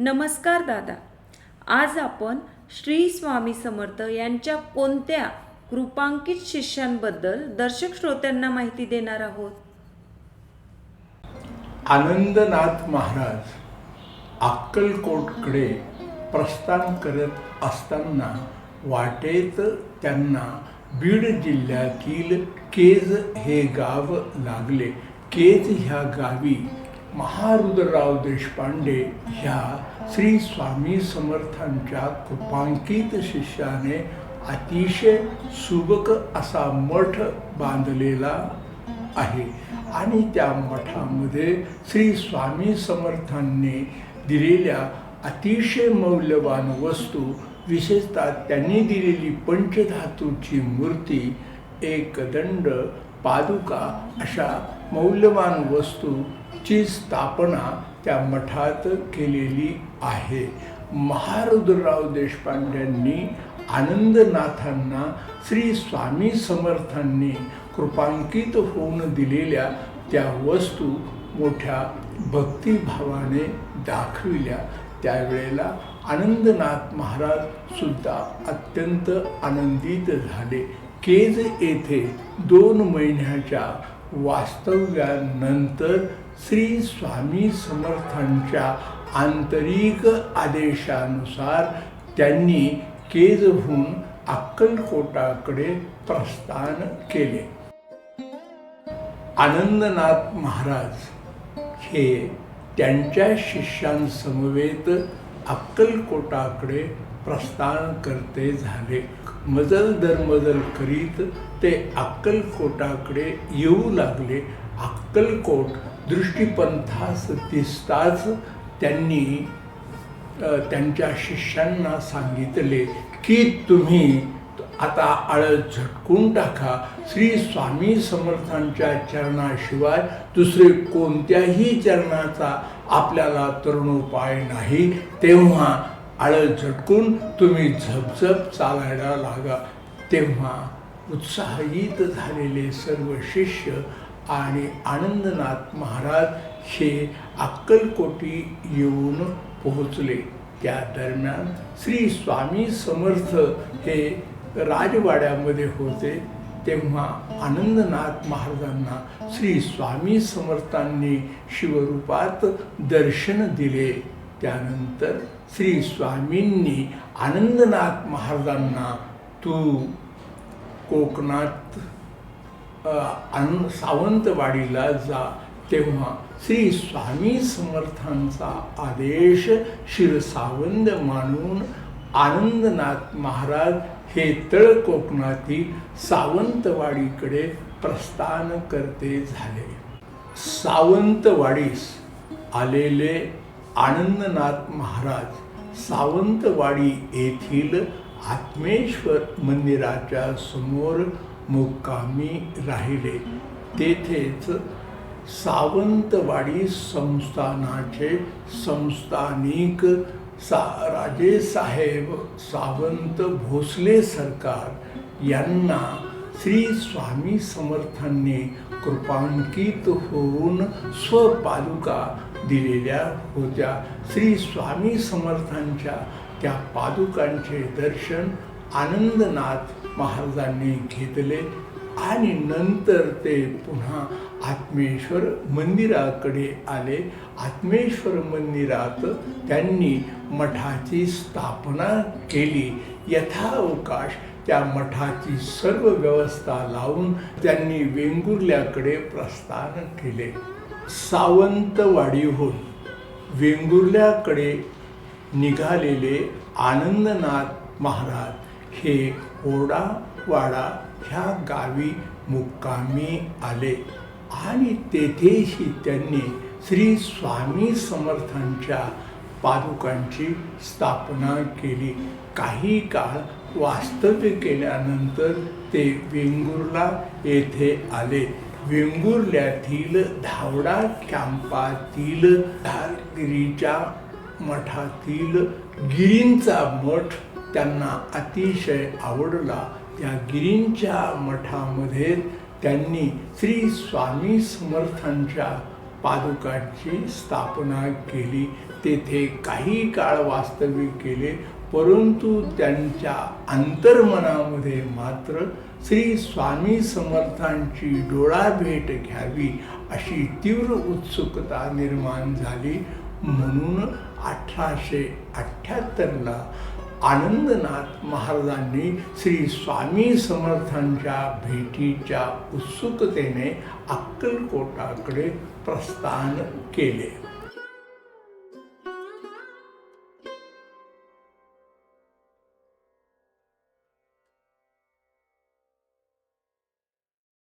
नमस्कार दादा. आज आपण श्री स्वामी समर्थ यांच्या कोणत्या कृपांकित शिष्यांबद्दल दर्शक श्रोत्यांना माहिती देणार आहोत? आनंदनाथ महाराज अक्कलकोटकडे प्रस्थान करत असताना वाटेत त्यांना बीड जिल्ह्यातील केज हे गाव लागले. केज ह्या गावी महारुद्रराव देशपांडे ह्या श्री स्वामी समर्थांच्या कृपांकित शिष्याने अतिशय सुबक असा मठ बांधलेला आहे. आणि त्या मठामध्ये श्री स्वामी समर्थांनी दिलेल्या अतिशय मौल्यवान वस्तू विशेषतः त्यांनी दिलेली पंचधातूची मूर्ती एक दंड पादुका अशा मौल्यवान वस्तूची स्थापना त्या मठात केलेली आहे. महारुद्रराव देशपांड्यांनी आनंदनाथांना श्री स्वामी समर्थांनी कृपांकित होऊन दिलेल्या त्या वस्तू मोठ्या भक्तिभावाने दाखविल्या. त्यावेळेला आनंदनाथ महाराज सुद्धा अत्यंत आनंदित झाले. केज येथे दोन महिन्याच्या वास्तव्यानंतर श्री स्वामी समर्थांच्या आंतरिक आदेशानुसार त्यांनी केजहून अक्कलकोटाकडे प्रस्थान केले. आनंदनाथ महाराज हे त्यांच्या शिष्यांसमवेत अक्कलकोटाकडे प्रस्थान करते झाले. मजल दरमजल करीत ते अक्कलकोटाकडे येऊ लागले. अक्कलकोट दृष्टीपंथास दिसताच त्यांनी त्यांच्या शिष्यांना सांगितले की तुम्ही आता आळस झटकून टाका. श्री स्वामी समर्थांच्या चरणाशिवाय दुसरे कोणत्याही चरणाचा आपल्याला तरुणोपाय नाही. तेव्हा आळं झटकून तुम्ही झपझप चालायला लागा. तेव्हा उत्साहित झालेले सर्व शिष्य आणि आनंदनाथ महाराज हे अक्कलकोटी येऊन पोहोचले. त्या दरम्यान श्री स्वामी समर्थ हे राजवाड्यामध्ये होते. तेव्हा आनंदनाथ महाराजांना श्री स्वामी समर्थांनी शिवरूपात दर्शन दिले. त्यानंतर श्री स्वामींनी आनंदनाथ महाराजांना तू कोकणात अ, अन सावंतवाडीला जा. तेव्हा श्री स्वामी समर्थांचा आदेश शिरसावंद मानून आनंदनाथ महाराज हे तळ कोकणातील सावंतवाडीकडे प्रस्थान करते झाले. सावंतवाडीस आलेले आनंदनाथ महाराज सावंतवाडी येथील आत्मेश्वर मंदिराच्या समोर मुक्कामी राहिले. तेथेच सावंतवाडी संस्थानाचे संस्थानिक सा राजेसाहेब सावंत भोसले सरकार यांना श्री स्वामी समर्थांनी कृपांकित होऊन स्वपादुका दिलेल्या होत्या. श्री स्वामी समर्थांच्या त्या पादुकांचे दर्शन आनंदनाथ महाराजांनी घेतले आणि नंतर ते पुन्हा आत्मेश्वर मंदिराकडे आले. आत्मेश्वर मंदिरात त्यांनी मठाची स्थापना केली. यथावकाश त्या मठाची सर्व व्यवस्था लावून त्यांनी वेंगुर्ल्याकडे प्रस्थान केले. सावंतवाडीहून वेंगुर्ल्याकडे निघालेले आनंदनाथ महाराज हे ओडावाडा ह्या गावी मुक्कामी आले आणि तेथेही त्यांनी श्री स्वामी समर्थांच्या पादुकांची स्थापना केली. काही काळ वास्तव्य केल्यानंतर ते वेंगुर्ला येथे आले. वेंगुर्ल्यातील धावडा कॅम्पातील धारगिरीच्या मठातील गिरींचा मठ त्यांना अतिशय आवडला. त्या गिरींच्या मठामध्ये त्यांनी श्री स्वामी समर्थांच्या पादुकांची स्थापना केली. तेथे काही काळ वास्तव्य केले. परंतु त्यांच्या अंतर्मनामध्ये मात्र श्री स्वामी समर्थांची डोळा भेट घ्यावी अशी तीव्र उत्सुकता निर्माण झाली. म्हणून अठराशे अठ्ठ्याहत्तरला आनंदनाथ महाराजांनी श्री स्वामी समर्थांच्या भेटीच्या उत्सुकतेने अक्कलकोटाकडे प्रस्थान केले.